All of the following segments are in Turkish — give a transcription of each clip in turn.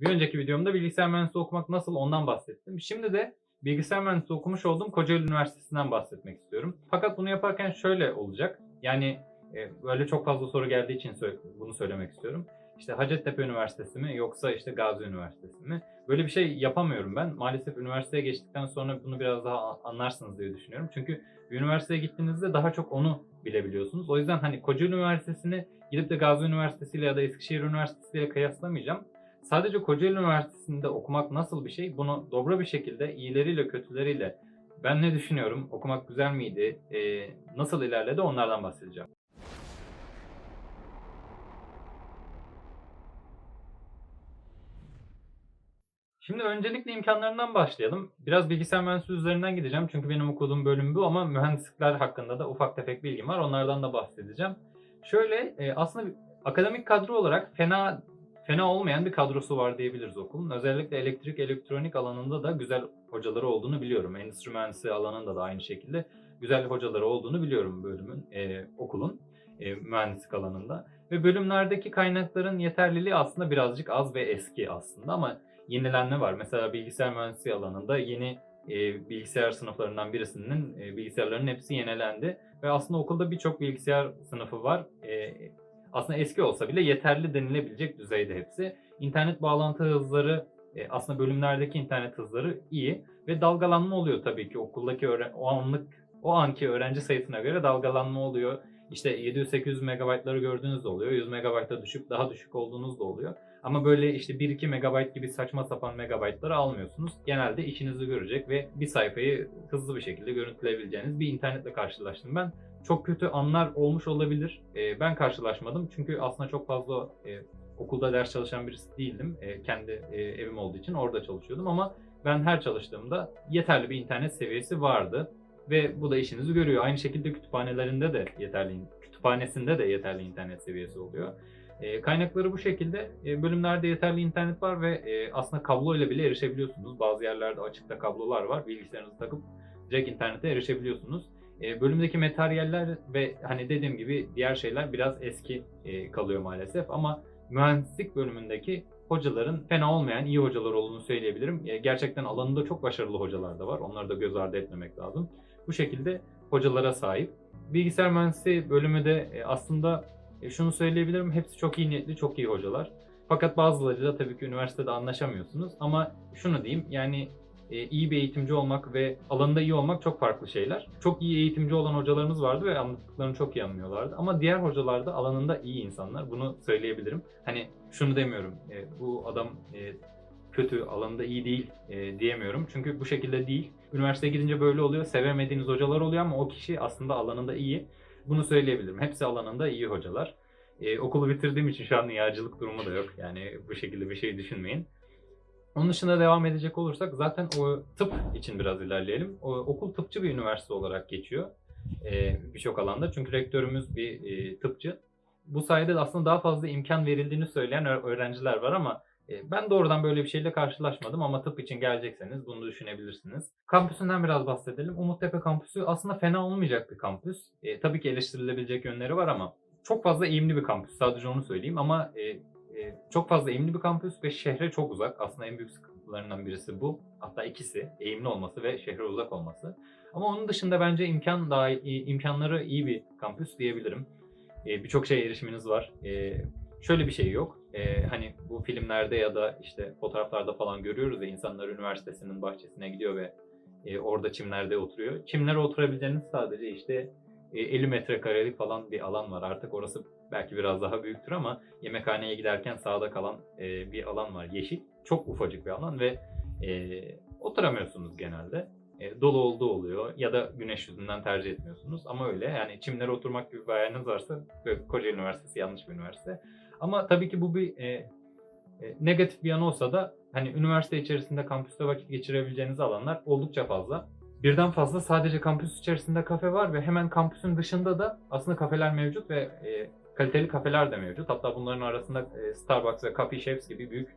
Bir önceki videomda bilgisayar mühendisliği okumak nasıl ondan bahsettim. Şimdi de bilgisayar mühendisliği okumuş olduğum Kocaeli Üniversitesi'nden bahsetmek istiyorum. Fakat bunu yaparken şöyle olacak. Yani e, böyle çok fazla soru geldiği için bunu söylemek istiyorum. İşte Hacettepe Üniversitesi mi yoksa işte Gazi Üniversitesi mi? Böyle bir şey yapamıyorum ben. Maalesef üniversiteye geçtikten sonra bunu biraz daha anlarsınız diye düşünüyorum. Çünkü üniversiteye gittiğinizde daha çok onu bilebiliyorsunuz. O yüzden hani Kocaeli Üniversitesi'ni gidip de Gazi Üniversitesi ile ya da Eskişehir Üniversitesi ile kıyaslamayacağım. Sadece Kocaeli Üniversitesi'nde okumak nasıl bir şey? Bunu dobra bir şekilde iyileriyle kötüleriyle ben ne düşünüyorum, okumak güzel miydi, e, nasıl ilerledi onlardan bahsedeceğim. Şimdi öncelikle imkanlarından başlayalım. Biraz bilgisayar mühendisliği üzerinden gideceğim çünkü benim okuduğum bölüm bu ama mühendislikler hakkında da ufak tefek bilgim var. Onlardan da bahsedeceğim. Şöyle e, aslında akademik kadro olarak fena fena olmayan bir kadrosu var diyebiliriz okulun. Özellikle elektrik elektronik alanında da güzel hocaları olduğunu biliyorum. Endüstri mühendisliği alanında da aynı şekilde güzel hocaları olduğunu biliyorum bölümün, e, okulun e, mühendislik alanında. Ve bölümlerdeki kaynakların yeterliliği aslında birazcık az ve eski aslında ama yenilenme var. Mesela bilgisayar mühendisliği alanında yeni e, bilgisayar sınıflarından birisinin e, bilgisayarların hepsi yenilendi. Ve aslında okulda birçok bilgisayar sınıfı var. E, aslında eski olsa bile yeterli denilebilecek düzeyde hepsi. İnternet bağlantı hızları e, aslında bölümlerdeki internet hızları iyi ve dalgalanma oluyor tabii ki okuldaki o anlık o anki öğrenci sayısına göre dalgalanma oluyor. İşte 700-800 megabaytları gördüğünüz de oluyor. 100 megabayta düşük daha düşük olduğunuz da oluyor. Ama böyle işte 1-2 megabayt gibi saçma sapan megabaytları almıyorsunuz. Genelde işinizi görecek ve bir sayfayı hızlı bir şekilde görüntüleyebileceğiniz bir internetle karşılaştım ben. Çok kötü anlar olmuş olabilir. Ee, ben karşılaşmadım çünkü aslında çok fazla e, okulda ders çalışan birisi değildim. E, kendi e, evim olduğu için orada çalışıyordum ama ben her çalıştığımda yeterli bir internet seviyesi vardı. Ve bu da işinizi görüyor. Aynı şekilde kütüphanelerinde de yeterli, kütüphanesinde de yeterli internet seviyesi oluyor. E, kaynakları bu şekilde. E, bölümlerde yeterli internet var ve e, aslında kablo ile bile erişebiliyorsunuz. Bazı yerlerde açıkta kablolar var. Bilgisayarınızı takıp direkt internete erişebiliyorsunuz. E, bölümdeki materyaller ve hani dediğim gibi diğer şeyler biraz eski e, kalıyor maalesef ama mühendislik bölümündeki hocaların fena olmayan iyi hocalar olduğunu söyleyebilirim. E, gerçekten alanında çok başarılı hocalar da var. Onları da göz ardı etmemek lazım. Bu şekilde hocalara sahip. Bilgisayar mühendisliği bölümü de e, aslında şunu söyleyebilirim. Hepsi çok iyi niyetli, çok iyi hocalar. Fakat bazılarıyla tabii ki üniversitede anlaşamıyorsunuz. Ama şunu diyeyim yani e, iyi bir eğitimci olmak ve alanında iyi olmak çok farklı şeyler. Çok iyi eğitimci olan hocalarımız vardı ve anlattıklarını çok iyi anlıyorlardı. Ama diğer hocalar da alanında iyi insanlar. Bunu söyleyebilirim. Hani şunu demiyorum. e, bu adam e, kötü, alanında iyi değil e, diyemiyorum. Çünkü bu şekilde değil. Üniversiteye gidince böyle oluyor. Sevemediğiniz hocalar oluyor ama o kişi aslında alanında iyi. Bunu söyleyebilirim. Hepsi alanında iyi hocalar. E, okulu bitirdiğim için şu an yağcılık durumu da yok. Yani bu şekilde bir şey düşünmeyin. Onun dışında devam edecek olursak zaten o tıp için biraz ilerleyelim. O, okul tıpçı bir üniversite olarak geçiyor e, birçok alanda. Çünkü rektörümüz bir e, tıpçı. Bu sayede de aslında daha fazla imkan verildiğini söyleyen öğrenciler var ama e, ben doğrudan böyle bir şeyle karşılaşmadım ama tıp için gelecekseniz bunu düşünebilirsiniz. Kampüsünden biraz bahsedelim. Umuttepe kampüsü aslında fena olmayacak bir kampüs. E, tabii ki eleştirilebilecek yönleri var ama çok fazla eğimli bir kampüs. Sadece onu söyleyeyim ama e, e, çok fazla eğimli bir kampüs ve şehre çok uzak. Aslında en büyük sıkıntılarından birisi bu. Hatta ikisi. Eğimli olması ve şehre uzak olması. Ama onun dışında bence imkan daha imkanları iyi bir kampüs diyebilirim. E, Birçok şeye erişiminiz var. E, şöyle bir şey yok. E, hani bu filmlerde ya da işte fotoğraflarda falan görüyoruz ya insanlar üniversitesinin bahçesine gidiyor ve e, orada çimlerde oturuyor. Çimlere oturabileceğiniz sadece işte 50 metrekarelik falan bir alan var. Artık orası belki biraz daha büyüktür ama yemekhaneye giderken sağda kalan e, bir alan var. Yeşil. Çok ufacık bir alan ve e, oturamıyorsunuz genelde. E, dolu olduğu oluyor ya da güneş yüzünden tercih etmiyorsunuz. Ama öyle yani çimlere oturmak gibi bir hayaliniz varsa böyle Kocaeli Üniversitesi yanlış bir üniversite. Ama tabii ki bu bir e, e, negatif bir yanı olsa da hani üniversite içerisinde kampüste vakit geçirebileceğiniz alanlar oldukça fazla. Birden fazla sadece kampüs içerisinde kafe var ve hemen kampüsün dışında da aslında kafeler mevcut ve e, kaliteli kafeler de mevcut. Hatta bunların arasında e, Starbucks ve Coffee Chefs gibi büyük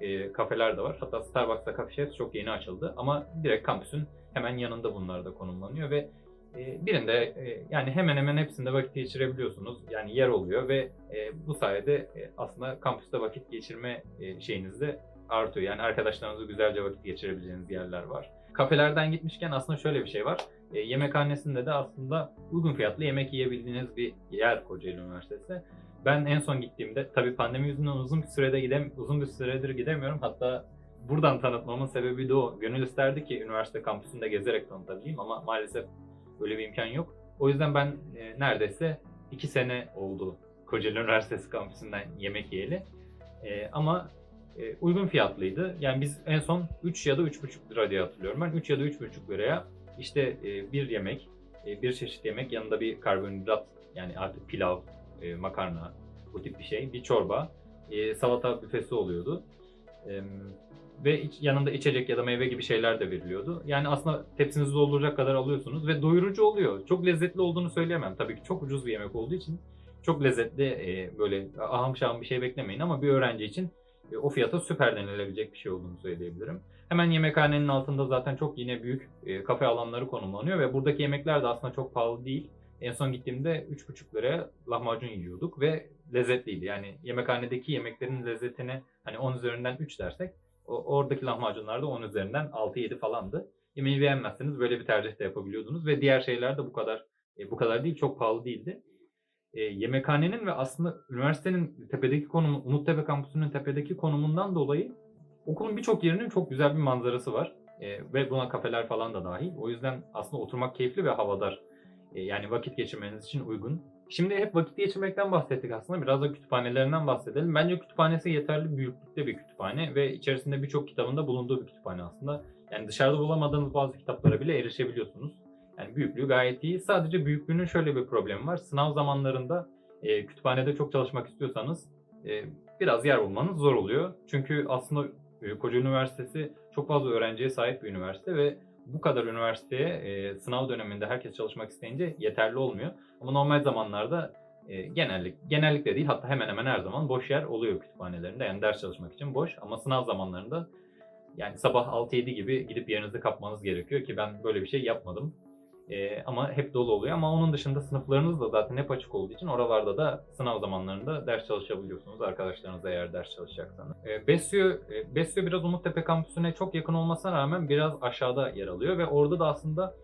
e, kafeler de var. Hatta Starbucks ve Coffee Chefs çok yeni açıldı ama direkt kampüsün hemen yanında bunlar da konumlanıyor ve e, birinde e, yani hemen hemen hepsinde vakit geçirebiliyorsunuz. Yani yer oluyor ve e, bu sayede e, aslında kampüste vakit geçirme e, şeyiniz de artıyor. Yani arkadaşlarınızla güzelce vakit geçirebileceğiniz yerler var. Kafelerden gitmişken aslında şöyle bir şey var. E, yemekhanesinde de aslında uygun fiyatlı yemek yiyebildiğiniz bir yer Kocaeli Üniversitesi. Ben en son gittiğimde tabii pandemi yüzünden uzun bir sürede gidem uzun bir süredir gidemiyorum. Hatta buradan tanıtmamın sebebi de o. Gönül isterdi ki üniversite kampüsünde gezerek tanıtabileyim ama maalesef böyle bir imkan yok. O yüzden ben e, neredeyse iki sene oldu Kocaeli Üniversitesi kampüsünden yemek yiyeli. E, ama e, uygun fiyatlıydı. Yani biz en son 3 ya da 3,5 lira diye hatırlıyorum. Ben 3 ya da 3,5 liraya işte e, bir yemek, e, bir çeşit yemek yanında bir karbonhidrat yani artık pilav, e, makarna bu tip bir şey, bir çorba, e, salata büfesi oluyordu. E, ve iç- yanında içecek ya da meyve gibi şeyler de veriliyordu. Yani aslında tepsinizi dolduracak kadar alıyorsunuz ve doyurucu oluyor. Çok lezzetli olduğunu söyleyemem. Tabii ki çok ucuz bir yemek olduğu için çok lezzetli e, böyle ahım şahım bir şey beklemeyin ama bir öğrenci için o fiyata süper denilebilecek bir şey olduğunu söyleyebilirim. Hemen yemekhanenin altında zaten çok yine büyük e, kafe alanları konumlanıyor ve buradaki yemekler de aslında çok pahalı değil. En son gittiğimde 3,5 liraya lahmacun yiyorduk ve lezzetliydi. Yani yemekhanedeki yemeklerin lezzetini hani 10 üzerinden 3 dersek oradaki lahmacunlar da 10 üzerinden 6-7 falandı. Yemeği beğenmezseniz böyle bir tercih de yapabiliyordunuz ve diğer şeyler de bu kadar e, bu kadar değil çok pahalı değildi. E, yemekhanenin ve aslında üniversitenin tepedeki konumu, Umuttepe kampüsünün tepedeki konumundan dolayı okulun birçok yerinin çok güzel bir manzarası var. E, ve buna kafeler falan da dahil. O yüzden aslında oturmak keyifli ve havadar. E, yani vakit geçirmeniz için uygun. Şimdi hep vakit geçirmekten bahsettik aslında. Biraz da kütüphanelerinden bahsedelim. Bence kütüphanesi yeterli büyüklükte bir kütüphane ve içerisinde birçok kitabın da bulunduğu bir kütüphane aslında. Yani dışarıda bulamadığınız bazı kitaplara bile erişebiliyorsunuz. Yani büyüklüğü gayet iyi. Sadece büyüklüğünün şöyle bir problemi var. Sınav zamanlarında e, kütüphanede çok çalışmak istiyorsanız e, biraz yer bulmanız zor oluyor. Çünkü aslında e, Kocaeli Üniversitesi çok fazla öğrenciye sahip bir üniversite ve bu kadar üniversiteye e, sınav döneminde herkes çalışmak isteyince yeterli olmuyor. Ama normal zamanlarda e, genellik genellikle değil hatta hemen hemen her zaman boş yer oluyor kütüphanelerinde. Yani ders çalışmak için boş ama sınav zamanlarında yani sabah 6-7 gibi gidip yerinizi kapmanız gerekiyor ki ben böyle bir şey yapmadım. E, ama hep dolu oluyor ama onun dışında sınıflarınız da zaten hep açık olduğu için oralarda da sınav zamanlarında ders çalışabiliyorsunuz arkadaşlarınızla eğer ders çalışacaksanız. E, Besyo, e, Besyo biraz Umuttepe kampüsüne çok yakın olmasına rağmen biraz aşağıda yer alıyor ve orada da aslında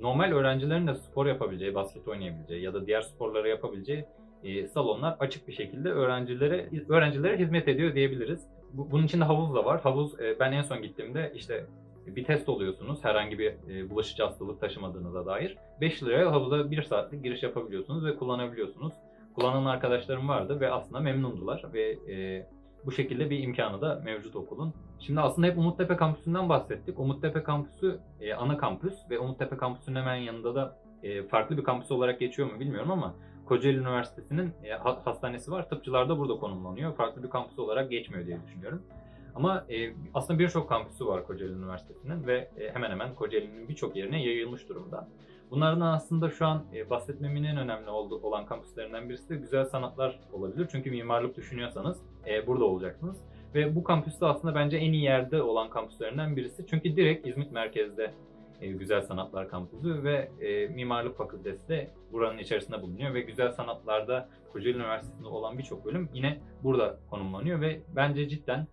normal öğrencilerin de spor yapabileceği, basket oynayabileceği ya da diğer sporları yapabileceği e, salonlar açık bir şekilde öğrencilere öğrencilere hizmet ediyor diyebiliriz. Bu- bunun içinde havuz da var. Havuz e, ben en son gittiğimde işte bir test oluyorsunuz herhangi bir e, bulaşıcı hastalık taşımadığınıza dair. 5 liraya havuza 1 saatlik giriş yapabiliyorsunuz ve kullanabiliyorsunuz. Kullanan arkadaşlarım vardı ve aslında memnundular ve e, bu şekilde bir imkanı da mevcut okulun. Şimdi aslında hep Umuttepe kampüsünden bahsettik. Umuttepe kampüsü e, ana kampüs ve Umuttepe kampüsünün hemen yanında da e, farklı bir kampüs olarak geçiyor mu bilmiyorum ama Kocaeli Üniversitesi'nin e, ha- hastanesi var. Tıpçılar da burada konumlanıyor. Farklı bir kampüs olarak geçmiyor diye düşünüyorum. Ama e, aslında birçok kampüsü var Kocaeli Üniversitesi'nin ve e, hemen hemen Kocaeli'nin birçok yerine yayılmış durumda. Bunlardan aslında şu an e, bahsetmemin en önemli olduğu, olan kampüslerinden birisi de güzel sanatlar olabilir. Çünkü mimarlık düşünüyorsanız e, burada olacaksınız. Ve bu kampüste aslında bence en iyi yerde olan kampüslerinden birisi. Çünkü direkt İzmit merkezde e, Güzel Sanatlar Kampüsü ve e, Mimarlık Fakültesi de buranın içerisinde bulunuyor ve Güzel Sanatlar'da Kocaeli Üniversitesi'nde olan birçok bölüm yine burada konumlanıyor ve bence cidden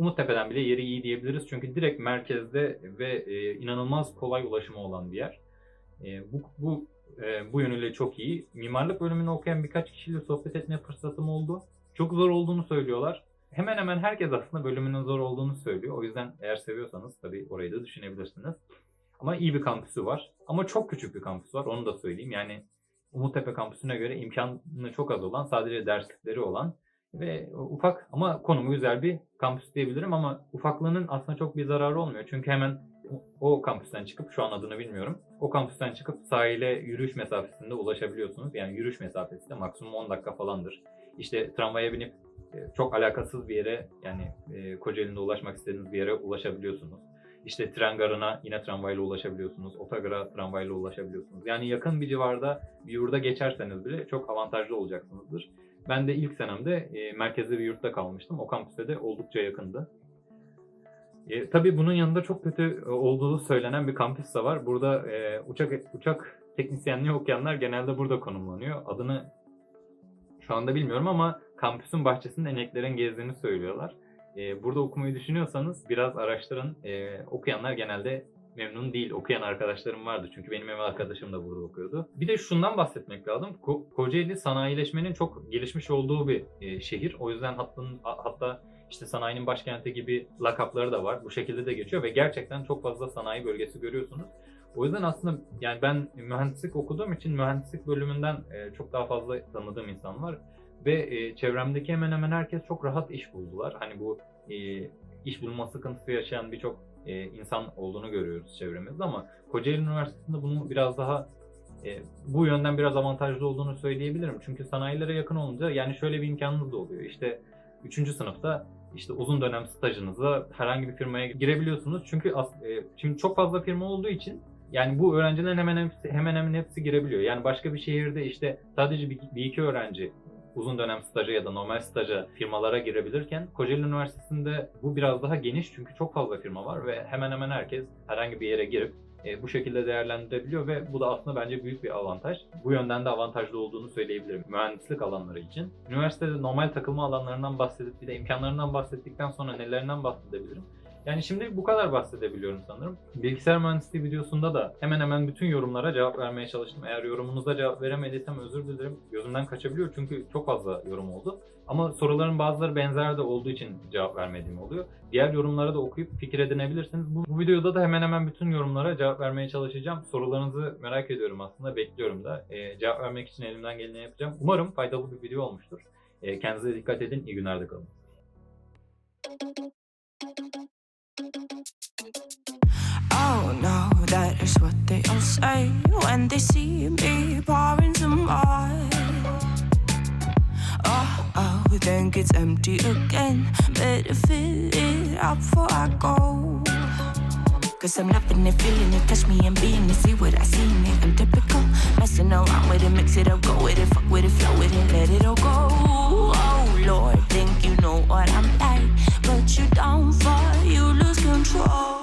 Umuttepe'den bile yeri iyi diyebiliriz. Çünkü direkt merkezde ve e, inanılmaz kolay ulaşımı olan bir yer. E, bu bu e, bu yönüyle çok iyi. Mimarlık bölümünü okuyan birkaç kişiyle sohbet etme fırsatım oldu. Çok zor olduğunu söylüyorlar. Hemen hemen herkes aslında bölümünün zor olduğunu söylüyor. O yüzden eğer seviyorsanız tabii orayı da düşünebilirsiniz. Ama iyi bir kampüsü var. Ama çok küçük bir kampüsü var. Onu da söyleyeyim. Yani Umuttepe kampüsüne göre imkanı çok az olan, sadece derslikleri olan ve ufak ama konumu güzel bir kampüs diyebilirim ama ufaklığının aslında çok bir zararı olmuyor. Çünkü hemen o- o kampüsten çıkıp şu an adını bilmiyorum. O kampüsten çıkıp sahile yürüyüş mesafesinde ulaşabiliyorsunuz. Yani yürüyüş mesafesi de maksimum 10 dakika falandır. İşte tramvaya binip e, çok alakasız bir yere yani e, Kocaeli'nde ulaşmak istediğiniz bir yere ulaşabiliyorsunuz. İşte tren garına yine tramvayla ulaşabiliyorsunuz. Otogara tramvayla ulaşabiliyorsunuz. Yani yakın bir civarda bir yurda geçerseniz bile çok avantajlı olacaksınızdır. Ben de ilk senemde e, merkezde bir yurtta kalmıştım. O kampüse de oldukça yakındı. E, tabii bunun yanında çok kötü e, olduğu söylenen bir kampüs de var. Burada e, uçak uçak teknisyenliği okuyanlar genelde burada konumlanıyor. Adını şu anda bilmiyorum ama kampüsün bahçesinde ineklerin gezdiğini söylüyorlar. e, burada okumayı düşünüyorsanız biraz araştırın. E, okuyanlar genelde memnun değil. Okuyan arkadaşlarım vardı. Çünkü benim ev arkadaşım da burada okuyordu. Bir de şundan bahsetmek lazım. Ko- Kocaeli sanayileşmenin çok gelişmiş olduğu bir e, şehir. O yüzden hatta, hatta işte sanayinin başkenti gibi lakapları da var. Bu şekilde de geçiyor ve gerçekten çok fazla sanayi bölgesi görüyorsunuz. O yüzden aslında yani ben mühendislik okuduğum için mühendislik bölümünden e, çok daha fazla tanıdığım insan var. Ve e, çevremdeki hemen hemen herkes çok rahat iş buldular. Hani bu e, iş bulma sıkıntısı yaşayan birçok e, insan olduğunu görüyoruz çevremizde ama Kocaeli Üniversitesi'nde bunun biraz daha e, bu yönden biraz avantajlı olduğunu söyleyebilirim. Çünkü sanayilere yakın olunca yani şöyle bir imkanınız da oluyor. İşte 3. sınıfta işte uzun dönem stajınızla herhangi bir firmaya girebiliyorsunuz. Çünkü as- e, şimdi çok fazla firma olduğu için yani bu öğrencilerin hemen hepsi, hemen hemen hepsi girebiliyor. Yani başka bir şehirde işte sadece bir, bir iki öğrenci uzun dönem staja ya da normal staja firmalara girebilirken Kocaeli Üniversitesi'nde bu biraz daha geniş çünkü çok fazla firma var ve hemen hemen herkes herhangi bir yere girip e, bu şekilde değerlendirebiliyor ve bu da aslında bence büyük bir avantaj. Bu yönden de avantajlı olduğunu söyleyebilirim mühendislik alanları için. Üniversitede normal takılma alanlarından bahsedip bir de imkanlarından bahsettikten sonra nelerinden bahsedebilirim? Yani şimdi bu kadar bahsedebiliyorum sanırım. Bilgisayar mühendisliği videosunda da hemen hemen bütün yorumlara cevap vermeye çalıştım. Eğer yorumunuza cevap veremediysem özür dilerim. Gözümden kaçabiliyor çünkü çok fazla yorum oldu. Ama soruların bazıları benzer de olduğu için cevap vermediğim oluyor. Diğer yorumları da okuyup fikir edinebilirsiniz. Bu, bu videoda da hemen hemen bütün yorumlara cevap vermeye çalışacağım. Sorularınızı merak ediyorum aslında. Bekliyorum da. Ee, cevap vermek için elimden geleni yapacağım. Umarım faydalı bir video olmuştur. Ee, kendinize dikkat edin. İyi günlerde kalın. Oh no, that is what they all say when they see me pouring some wine. Oh, oh, think it's empty again. Better fill it up before I go. Cause I'm loving it, feeling it, touch me and being it, see what I see in it. I'm typical, messing around with it, mix it up, go with it, fuck with it, flow with it, let it all go. Oh, Think you know what I'm like, but you don't fall, you lose control.